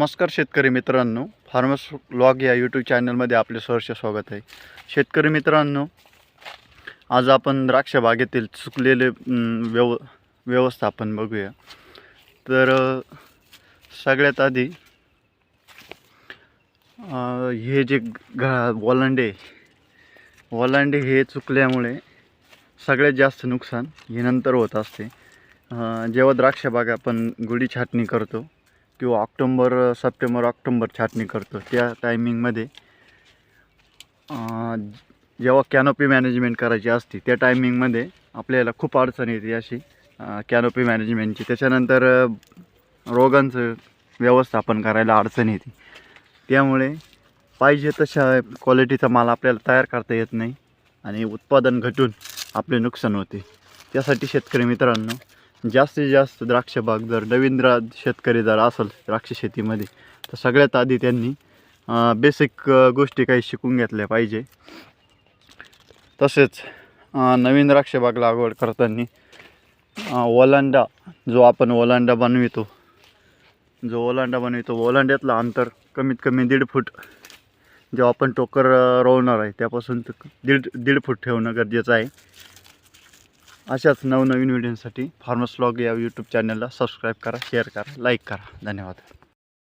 नमस्कार शेतकरी मित्रांनो फार्मर्स ब्लॉग या यूट्यूब चॅनलमध्ये आपले सहर्ष स्वागत आहे. शेतकरी मित्रांनो आज आपण द्राक्ष बागेतील चुकलेले व्यव व्यवस्थापन बघूया. तर सगळ्यात आधी हे जे घा वलांडे वलांडे हे चुकल्यामुळे सगळ्यात जास्त नुकसान हे नंतर होत असते. जेव्हा द्राक्ष बाग आपण गुढी छाटणी करतो किंवा ऑक्टोंबर सप्टेंबर ऑक्टोंबर छाटणी करतो त्या टायमिंगमध्ये जेव्हा कॅनोपी मॅनेजमेंट करायची असते त्या टायमिंगमध्ये आपल्याला खूप अडचण येते अशी कॅनोपी मॅनेजमेंटची त्याच्यानंतर रोगांचं व्यवस्थापन करायला अडचण येते. त्यामुळे पाहिजे तशा क्वालिटीचा माल आपल्याला तयार करता येत नाही आणि उत्पादन घटून आपले नुकसान होते. त्यासाठी शेतकरी मित्रांनो जास्तीत जास्त द्राक्ष बाग जर नवीन द्रा शेतकरी जर असेल द्राक्ष शेतीमध्ये तर सगळ्यात आधी त्यांनी बेसिक गोष्टी काही शिकून घेतल्या पाहिजे. तसेच नवीन द्राक्ष बाग लागवड करताना ओलांडा जो आपण ओलांडा बनवितो जो ओलांडा बनवितो ओलांड्यातलं अंतर कमीत कमी दीड फूट जेव्हा आपण टोकर रोवणार आहे त्यापासून दीड दीड फूट ठेवणं गरजेचं आहे. अशाच नवनवीन व्हिडिओसाठी फार्मस ब्लॉग या यूट्यूब चॅनलला सबस्क्राईब करा शेअर करा लाईक करा. धन्यवाद.